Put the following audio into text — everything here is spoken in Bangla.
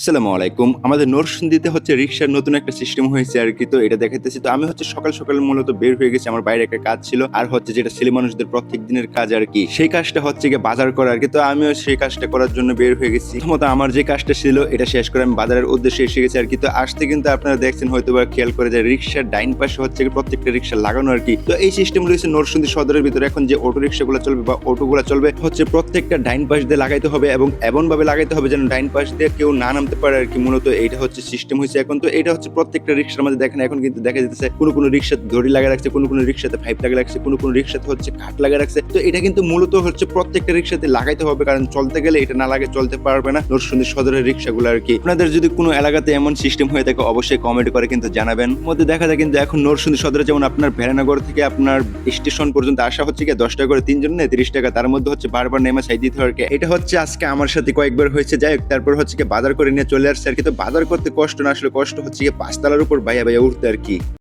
আসসালামু আলাইকুম। আমাদের নরসিংদীতে হচ্ছে রিক্সার নতুন একটা সিস্টেম হয়েছে আর কি, তো এটা দেখাইতেছি। তো আমি হচ্ছে সকাল সকাল মূলত বের হয়ে গেছি, আমার বাইরে একটা কাজ ছিল। আর হচ্ছে যেটা ছেলে মানুষদের প্রত্যেক দিনের কাজ আর কি, সেই কাজটা হচ্ছে গিয়ে বাজার করা আর কি। তো আমিও সেই কাজটা করার জন্য বের হয়ে গেছি। প্রথমত আমার যে কাজটা ছিল, এটা শেষ করে আমি বাজারের উদ্দেশ্যে এসে গেছি আর কি। তো আসতে কিন্তু আপনারা দেখছেন হয়তো বা খেয়াল করে যে রিক্সার ডাইন পাশে হচ্ছে প্রত্যেকটা রিক্সা লাগানো আর কি। তো এই সিস্টেম রয়েছে নরসিংদী সদরের ভিতরে এখন যে অটো রিক্সাগুলো চলবে বা অটোগুলো চলবে, হচ্ছে প্রত্যেকটা ডাইন পাশ দিয়ে লাগাইতে হবে এবং এমন ভাবে লাগাইতে হবে যেন ডাইন পাশ দিয়ে কেউ না নামতে পারে আর কি, মূলত এইটা হচ্ছে সিস্টেম হয়েছে এখন। তো এটা হচ্ছে প্রত্যেকটা রিক্সার মধ্যে দেখেন, এখন কিন্তু দেখা যেতেছে কোনো কোনো রিক্সাতে দড়ি লাগা রাখছে, কোনো কোনো রিক্সাতে পাইপ লাগা রাখছে, কোনো কোনো রিক্সাতে হচ্ছে কাঠ লাগা রাখছে। তো এটা কিন্তু মূলত হচ্ছে প্রত্যেকটা রিক্সাতে লাগাইতে হবে, কারণ চলতে গেলে এটা না লাগে চলতে পারবে না নরসিংদী সদরের রিক্সাগুলো আর কি। আপনাদের যদি কোনো এলাকাতে এমন সিস্টেম হয়ে থাকে, অবশ্যই কমেন্ট করে কিন্তু জানাবেন। মধ্যে দেখা যায় কিন্তু এখন নরসিংদী সদরে যেমন আপনার ভেড়ানগর থেকে আপনার স্টেশন পর্যন্ত আসা হচ্ছে কি দশ টাকা করে তিনজন নেই তিরিশ টাকা, তার মধ্যে হচ্ছে বারবার নেমে সাই দিতে হয়। এটা হচ্ছে আজকে আমার সাথে কয়েকবার হয়েছে, যাই তারপর হচ্ছে কি বাজার করে নিয়ে চলে আসছে আর কি। তো বাজার করতে কষ্ট না আসলে কষ্ট হচ্ছে গিয়ে পাঁচতলার উপর বাইয়া বাইয়া উঠতে আর কি।